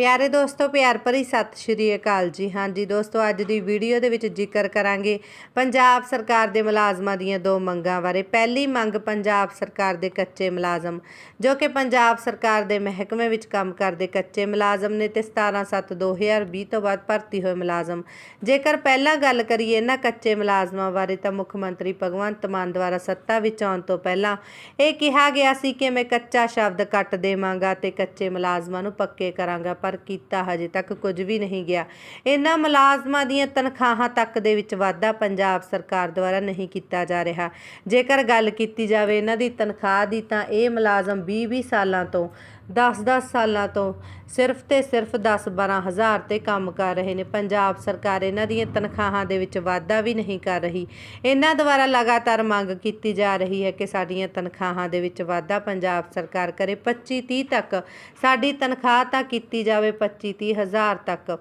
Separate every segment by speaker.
Speaker 1: ਪਿਆਰੇ ਦੋਸਤੋ, ਪਿਆਰ ਭਰੀ ਸਤਿ ਸ਼੍ਰੀ ਅਕਾਲ ਜੀ। ਹਾਂਜੀ ਦੋਸਤੋ, ਅੱਜ ਦੀ ਵੀਡੀਓ ਦੇ ਵਿੱਚ ਜ਼ਿਕਰ ਕਰਾਂਗੇ ਪੰਜਾਬ ਸਰਕਾਰ ਦੇ ਮੁਲਾਜ਼ਮਾਂ ਦੀਆਂ ਦੋ ਮੰਗਾਂ ਬਾਰੇ। ਪਹਿਲੀ ਮੰਗ ਪੰਜਾਬ ਸਰਕਾਰ ਦੇ ਕੱਚੇ ਮੁਲਾਜ਼ਮ, ਜੋ ਕਿ ਪੰਜਾਬ ਸਰਕਾਰ ਦੇ ਮਹਿਕਮੇ ਵਿੱਚ ਕੰਮ ਕਰਦੇ ਕੱਚੇ ਮੁਲਾਜ਼ਮ ਨੇ ਤੇ 17/7/2020 ਤੋਂ ਬਾਅਦ ਭਰਤੀ ਹੋਏ ਮੁਲਾਜ਼ਮ। ਜੇਕਰ ਪਹਿਲਾਂ ਗੱਲ ਕਰੀਏ ਇਹਨਾਂ ਕੱਚੇ ਮੁਲਾਜ਼ਮਾਂ ਬਾਰੇ, ਤਾਂ ਮੁੱਖ ਮੰਤਰੀ ਭਗਵੰਤ ਮਾਨ ਦੁਆਰਾ ਸੱਤਾ ਵਿੱਚ ਆਉਣ ਤੋਂ ਪਹਿਲਾਂ ਇਹ ਕਿਹਾ ਗਿਆ ਸੀ ਕਿ ਮੈਂ ਕੱਚਾ ਸ਼ਬਦ ਕੱਟ ਦੇਵਾਂਗਾ ਤੇ ਕੱਚੇ ਮੁਲਾਜ਼ਮਾਂ ਨੂੰ ਪੱਕੇ ਕਰਾਂਗਾ। ਪਰ ਕੀਤਾ, ਹਜੇ ਤੱਕ ਕੁਝ ਵੀ ਨਹੀਂ ਗਿਆ। ਇਹਨਾਂ ਮੁਲਾਜ਼ਮਾਂ ਦੀਆਂ ਤਨਖਾਹਾਂ ਤੱਕ ਦੇ ਵਿੱਚ ਵਾਧਾ ਪੰਜਾਬ ਸਰਕਾਰ ਦੁਆਰਾ ਨਹੀਂ ਕੀਤਾ ਜਾ ਰਿਹਾ। ਜੇਕਰ ਗੱਲ ਕੀਤੀ ਜਾਵੇ ਇਹਨਾਂ ਦੀ ਤਨਖਾਹ ਦੀ ਤਾਂ ਇਹ ਮੁਲਾਜ਼ਮ 20-20 ਸਾਲਾਂ ਤੋਂ 10-10 ਸਾਲਾਂ ਤੋਂ ਸਿਰਫ ਤੇ ਸਿਰਫ 10-12 ਹਜ਼ਾਰ ਤੇ ਕੰਮ ਕਰ ਰਹੇ ਨੇ। ਪੰਜਾਬ ਸਰਕਾਰ ਇਹਨਾਂ ਦੀਆਂ ਤਨਖਾਹਾਂ ਦੇ ਵਿੱਚ ਵਾਧਾ ਵੀ ਨਹੀਂ ਕਰ ਰਹੀ। ਇਹਨਾਂ ਦੁਆਰਾ ਲਗਾਤਾਰ ਮੰਗ ਕੀਤੀ ਜਾ ਰਹੀ ਹੈ ਕਿ ਸਾਡੀਆਂ ਤਨਖਾਹਾਂ ਦੇ ਵਿੱਚ ਵਾਧਾ ਪੰਜਾਬ ਸਰਕਾਰ ਕਰੇ। 25-30 ਤੱਕ ਸਾਡੀ ਤਨਖਾਹ ਤਾਂ ਕੀਤੀ ਜਾਵੇ 25-30 ਹਜ਼ਾਰ ਤੱਕ।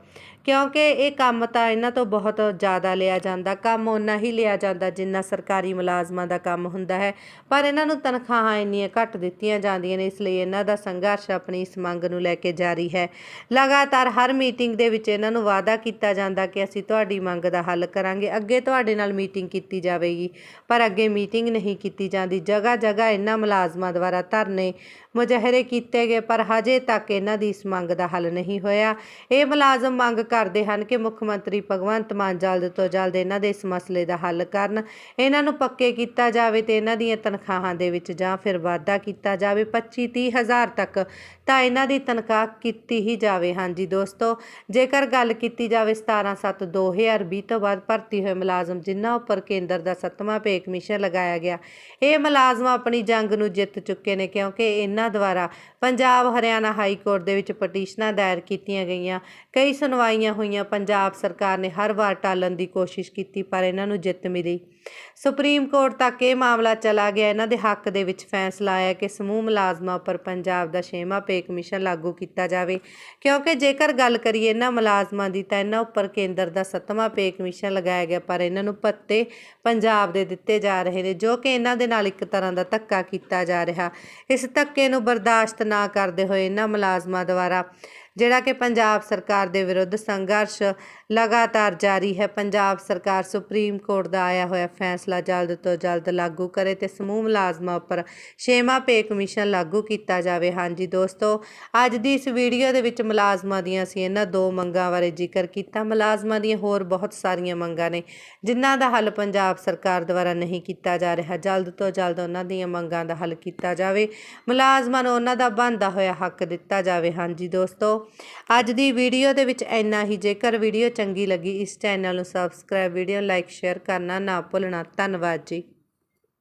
Speaker 1: ਕਿਉਂਕਿ ਇਹ ਕੰਮ ਤਾਂ ਇਹਨਾਂ ਤੋਂ ਬਹੁਤ ਜ਼ਿਆਦਾ ਲਿਆ ਜਾਂਦਾ, ਕੰਮ ਓਨਾ ਹੀ ਲਿਆ ਜਾਂਦਾ ਜਿੰਨਾ ਸਰਕਾਰੀ ਮੁਲਾਜ਼ਮਾਂ ਦਾ ਕੰਮ ਹੁੰਦਾ ਹੈ। ਪਰ ਇਹਨਾਂ ਨੂੰ ਤਨਖਾਹਾਂ ਇੰਨੀਆਂ ਘੱਟ ਦਿੱਤੀਆਂ ਜਾਂਦੀਆਂ ਨੇ, ਇਸ ਲਈ ਇਹਨਾਂ ਦਾ ਸੰਘਰਸ਼ ਆਪਣੀ ਇਸ ਮੰਗ ਨੂੰ ਲੈ ਕੇ ਜਾਰੀ ਹੈ। ਲਗਾਤਾਰ ਹਰ ਮੀਟਿੰਗ ਦੇ ਵਿੱਚ ਇਹਨਾਂ ਨੂੰ ਵਾਅਦਾ ਕੀਤਾ ਜਾਂਦਾ ਕਿ ਅਸੀਂ ਤੁਹਾਡੀ ਮੰਗ ਦਾ ਹੱਲ ਕਰਾਂਗੇ, ਅੱਗੇ ਤੁਹਾਡੇ ਨਾਲ ਮੀਟਿੰਗ ਕੀਤੀ ਜਾਵੇਗੀ। ਪਰ ਅੱਗੇ ਮੀਟਿੰਗ ਨਹੀਂ ਕੀਤੀ ਜਾਂਦੀ ਜਗ੍ਹਾ ਜਗ੍ਹਾ ਇਹਨਾਂ ਮੁਲਾਜ਼ਮਾਂ ਦੁਆਰਾ ਧਰਨੇ ਮੁਜ਼ਾਹਰੇ ਕੀਤੇ ਗਏ, ਪਰ ਹਜੇ ਤੱਕ ਇਹਨਾਂ ਦੀ ਇਸ ਮੰਗ ਦਾ ਹੱਲ ਨਹੀਂ ਹੋਇਆ। ਇਹ ਮੁਲਾਜ਼ਮ ਮੰਗ ਕਰਦੇ ਹਨ ਕਿ ਮੁੱਖ ਮੰਤਰੀ ਭਗਵੰਤ ਮਾਨ ਜਲਦ ਤੋਂ ਜਲਦ ਇਹਨਾਂ ਦੇ ਇਸ ਮਸਲੇ ਦਾ ਹੱਲ ਕਰਨ, ਇਹਨਾਂ ਨੂੰ ਪੱਕੇ ਕੀਤਾ ਜਾਵੇ ਤੇ ਇਹਨਾਂ ਦੀਆਂ ਤਨਖਾਹਾਂ ਦੇ ਵਿੱਚ ਜਾਂ ਫਿਰ ਵਾਧਾ ਕੀਤਾ ਜਾਵੇ 25 30 ਹਜ਼ਾਰ ਤੱਕ ਤਾਂ ਇਹਨਾਂ ਦੀ ਤਨਖਾਹ ਕੀਤੀ ਹੀ ਜਾਵੇ। ਹਾਂਜੀ ਦੋਸਤੋ, ਜੇਕਰ ਗੱਲ ਕੀਤੀ ਜਾਵੇ 17 7 2020 ਤੋਂ ਬਾਅਦ ਭਰਤੀ ਹੋਏ ਮੁਲਾਜ਼ਮ ਜਿਨ੍ਹਾਂ ਉੱਪਰ ਕੇਂਦਰ ਦਾ ਸੱਤਵਾਂ ਪੇ ਕਮਿਸ਼ਨ ਲਗਾਇਆ ਗਿਆ, ਇਹ ਮੁਲਾਜ਼ਮ ਆਪਣੀ ਜੰਗ ਨੂੰ ਜਿੱਤ ਚੁੱਕੇ ਨੇ ਕਿਉਂਕਿ ਇਹਨਾਂ ਦੁਆਰਾ ਪੰਜਾਬ, ਹਰਿਆਣਾ ਹਾਈ ਕੋਰਟ ਦੇ ਵਿੱਚ ਪਟੀਸ਼ਨਾਂ ਦਾਇਰ ਕੀਤੀਆਂ ਗਈਆਂ। ਕਈ ਸੁਣਵਾਈ ਸੁਣਵਾਈਆਂ ਹੋਈਆਂ ਪੰਜਾਬ ਸਰਕਾਰ ਨੇ ਹਰ ਵਾਰ ਟਾਲਣ ਦੀ ਕੋਸ਼ਿਸ਼ ਕੀਤੀ, ਪਰ ਇਹਨਾਂ ਨੂੰ ਜਿੱਤ ਮਿਲੀ। ਸੁਪਰੀਮ ਕੋਰਟ ਤੱਕ ਇਹ ਮਾਮਲਾ ਚਲਾ ਗਿਆ। ਇਹਨਾਂ ਦੇ ਹੱਕ ਦੇ ਵਿੱਚ ਫੈਸਲਾ ਆਇਆ ਕਿ ਸਮੂਹ ਮੁਲਾਜ਼ਮਾਂ ਉੱਪਰ ਪੰਜਾਬ ਦਾ ਛੇਵਾਂ ਪੇ ਕਮਿਸ਼ਨ ਲਾਗੂ ਕੀਤਾ ਜਾਵੇ। ਕਿਉਂਕਿ ਜੇਕਰ ਗੱਲ ਕਰੀਏ ਇਹਨਾਂ ਮੁਲਾਜ਼ਮਾਂ ਦੀ, ਤਾਂ ਇਹਨਾਂ ਉੱਪਰ ਕੇਂਦਰ ਦਾ ਸੱਤਵਾਂ ਪੇ ਕਮਿਸ਼ਨ ਲਗਾਇਆ ਗਿਆ, ਪਰ ਇਹਨਾਂ ਨੂੰ ਭੱਤੇ ਪੰਜਾਬ ਦੇ ਦਿੱਤੇ ਜਾ ਰਹੇ ਨੇ, ਜੋ ਕਿ ਇਹਨਾਂ ਦੇ ਨਾਲ ਇੱਕ ਤਰ੍ਹਾਂ ਦਾ ਧੱਕਾ ਕੀਤਾ ਜਾ ਰਿਹਾ। ਇਸ ਧੱਕੇ ਨੂੰ ਬਰਦਾਸ਼ਤ ਨਾ ਕਰਦੇ ਹੋਏ ਇਹਨਾਂ ਮੁਲਾਜ਼ਮਾਂ ਦੁਆਰਾ ਜਿਹੜਾ ਕਿ ਪੰਜਾਬ ਸਰਕਾਰ ਦੇ ਵਿਰੁੱਧ ਸੰਘਰਸ਼ ਲਗਾਤਾਰ ਜਾਰੀ ਹੈ। ਪੰਜਾਬ ਸਰਕਾਰ ਸੁਪਰੀਮ ਕੋਰਟ ਦਾ ਆਇਆ ਹੋਇਆ ਫੈਸਲਾ ਜਲਦ ਤੋਂ ਜਲਦ ਲਾਗੂ ਕਰੇ ਤੇ ਸਮੂਹ ਮੁਲਾਜ਼ਮਾਂ ਉੱਪਰ ਛੇਵਾਂ ਪੇ ਕਮਿਸ਼ਨ ਲਾਗੂ ਕੀਤਾ ਜਾਵੇ। ਹਾਂਜੀ ਦੋਸਤੋ, ਅੱਜ ਦੀ ਇਸ ਵੀਡੀਓ ਦੇ ਵਿੱਚ ਮੁਲਾਜ਼ਮਾਂ ਦੀਆਂ ਅਸੀਂ ਇਹਨਾਂ ਦੋ ਮੰਗਾਂ ਬਾਰੇ ਜ਼ਿਕਰ ਕੀਤਾ। ਮੁਲਾਜ਼ਮਾਂ ਦੀਆਂ ਹੋਰ ਬਹੁਤ ਸਾਰੀਆਂ ਮੰਗਾਂ ਨੇ, ਜਿਨ੍ਹਾਂ ਦਾ ਹੱਲ ਪੰਜਾਬ ਸਰਕਾਰ ਦੁਆਰਾ ਨਹੀਂ ਕੀਤਾ ਜਾ ਰਿਹਾ। ਜਲਦ ਤੋਂ ਜਲਦ ਉਹਨਾਂ ਦੀਆਂ ਮੰਗਾਂ ਦਾ ਹੱਲ ਕੀਤਾ ਜਾਵੇ। ਮੁਲਾਜ਼ਮਾਂ ਨੂੰ ਉਹਨਾਂ ਦਾ ਬਣਦਾ ਹੋਇਆ ਹੱਕ ਦਿੱਤਾ ਜਾਵੇ। ਹਾਂਜੀ ਦੋਸਤੋ, ਅੱਜ ਦੀ ਵੀਡੀਓ ਦੇ ਵਿੱਚ ਇੰਨਾ ਹੀ। ਜੇਕਰ ਵੀਡੀਓ ਚੰਗੀ ਲੱਗੀ ਇਸ ਚੈਨਲ ਨੂੰ ਸਬਸਕ੍ਰਾਈਬ ਵੀਡੀਓ ਲਾਈਕ ਸ਼ੇਅਰ ਕਰਨਾ ਨਾ ਭੁੱਲਣਾ। ਧੰਨਵਾਦ ਜੀ।